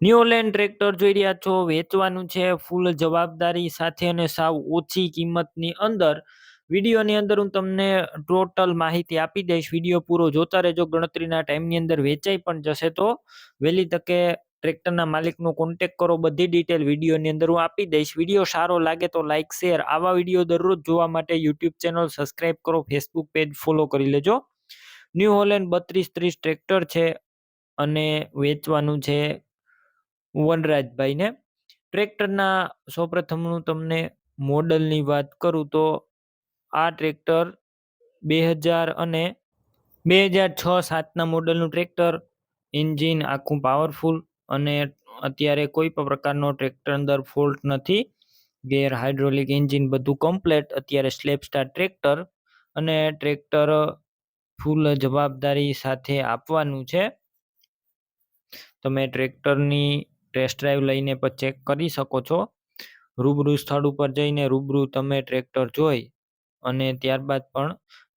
ન્યુલેન્ડ tractor જોઈ રહ્યા છો. વેચવાનું છે ફૂલ જવાબદારી સાથે અને સાવ ઓછી કિંમતની અંદર. વિડીયોની અંદર હું તમને ટોટલ માહિતી આપી દઈશ. વીડિયો પૂરો જોતા રહેજો. ગણતરીના ટાઈમની અંદર વેચાઈ પણ જશે તો વહેલી તકે ટ્રેક્ટરના માલિકનો કોન્ટેક કરો. બધી ડિટેલ વિડીયોની અંદર હું આપી દઈશ. વીડિયો સારો લાગે તો લાઇક શેર આવા વીડિયો દરરોજ જોવા માટે યુટ્યુબ ચેનલ સબસ્ક્રાઈબ કરો. ફેસબુક પેજ ફોલો કરી લેજો. ન્યૂ હોલેન્ડ બત્રીસ ત્રીસ ટ્રેક્ટર છે અને વેચવાનું છે વનરાજભાઈને. ટ્રેક્ટરના સૌપ્રથમ હું તમને મોડલની વાત કરું તો આ ટ્રેક્ટર બે હજાર અને બે હજાર છ સાતના મોડલનું ટ્રેક્ટર, એન્જિન આખું પાવરફુલ અને અત્યારે કોઈ પણ પ્રકારનો ટ્રેક્ટર અંદર ફોલ્ટ નથી. ગેર હાઇડ્રોલિક એન્જિન બધું કમ્પ્લેટ અત્યારે સ્લેપ સ્ટાર ટ્રેક્ટર અને ટ્રેક્ટર ફૂલ જવાબદારી સાથે આપવાનું છે. તમે ટ્રેક્ટરની ટેસ્ટ ડ્રાઈવ લઈને પણ ચેક કરી શકો છો. રૂબરૂ સ્થળ ઉપર જઈને રૂબરૂ તમે ટ્રેક્ટર જોઈ અને ત્યારબાદ પણ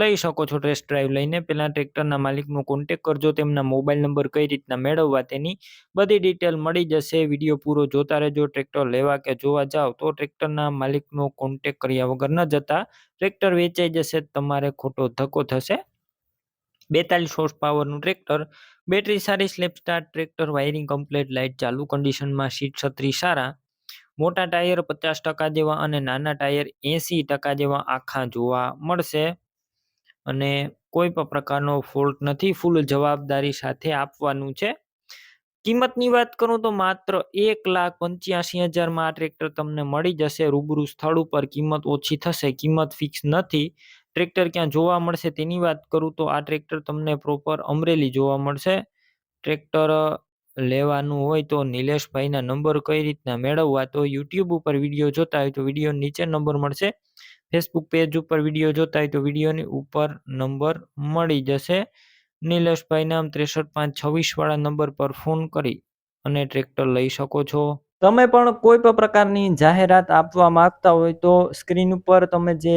લઈ શકો છો ટેસ્ટ ડ્રાઈવ લઈને. પહેલાં ટ્રેક્ટરના માલિકનો કોન્ટેક કરજો, તેમના મોબાઈલ નંબર કઈ રીતના મેળવવા તેની બધી ડિટેલ મળી જશે. વીડિયો પૂરો જોતા રહેજો ટ્રેક્ટર લેવા કે જોવા જાઓ તો ટ્રેક્ટરના માલિકનો કોન્ટેક કર્યા વગર ન જતા. ટ્રેક્ટર વેચાઈ જશે, તમારે ખોટો ધક્કો થશે. બેતાલીસ હોર્સ પાવરનું ટ્રેક્ટર બેટરી સારી self start tractor wiring complete light ચાલુ કન્ડિશનમાં સીટ છત્રી સારા, મોટા ટાયર પચાસ ટકા જેવા અને નાના ટાયર એંસી ટકા જેવા આખા જોવા મળશે. અને કોઈ પણ પ્રકારનો ફોલ્ટ નથી ફૂલ જવાબદારી સાથે આપવાનું છે. કિંમતની વાત કરું તો માત્ર એક લાખ પંચ્યાસી હજારમાં આ ટ્રેક્ટર તમને મળી જશે. રૂબરૂ સ્થળ ઉપર કિંમત ઓછી થશે, કિંમત ફિક્સ નથી. ટ્રેક્ટર ક્યાં જોવા મળશે તેની વાત કરું તો આ ટ્રેક્ટર તમને પ્રોપર અમરેલી જોવા મળશે. ટ્રેક્ટર લેવાનું હોય તો નિલેશભાઈના નંબર કઈ રીતના મેળવવા તો યુટ્યુબ ઉપર વીડિયો જોતા હોય તો વીડિયો નીચે નંબર મળશે. ફેસબુક પેજ ઉપર વીડિયો જોતા હોય તો વિડીયોની ઉપર નંબર મળી જશે. નિલેશભાઈ નામ ત્રેસઠ પાંચ છવ્વીસ વાળા નંબર પર ફોન કરી અને ટ્રેક્ટર લઈ શકો છો. તમે પણ કોઈ પણ પ્રકારની જાહેરાત આપવા માંગતા હોય તો સ્ક્રીન ઉપર તમે જે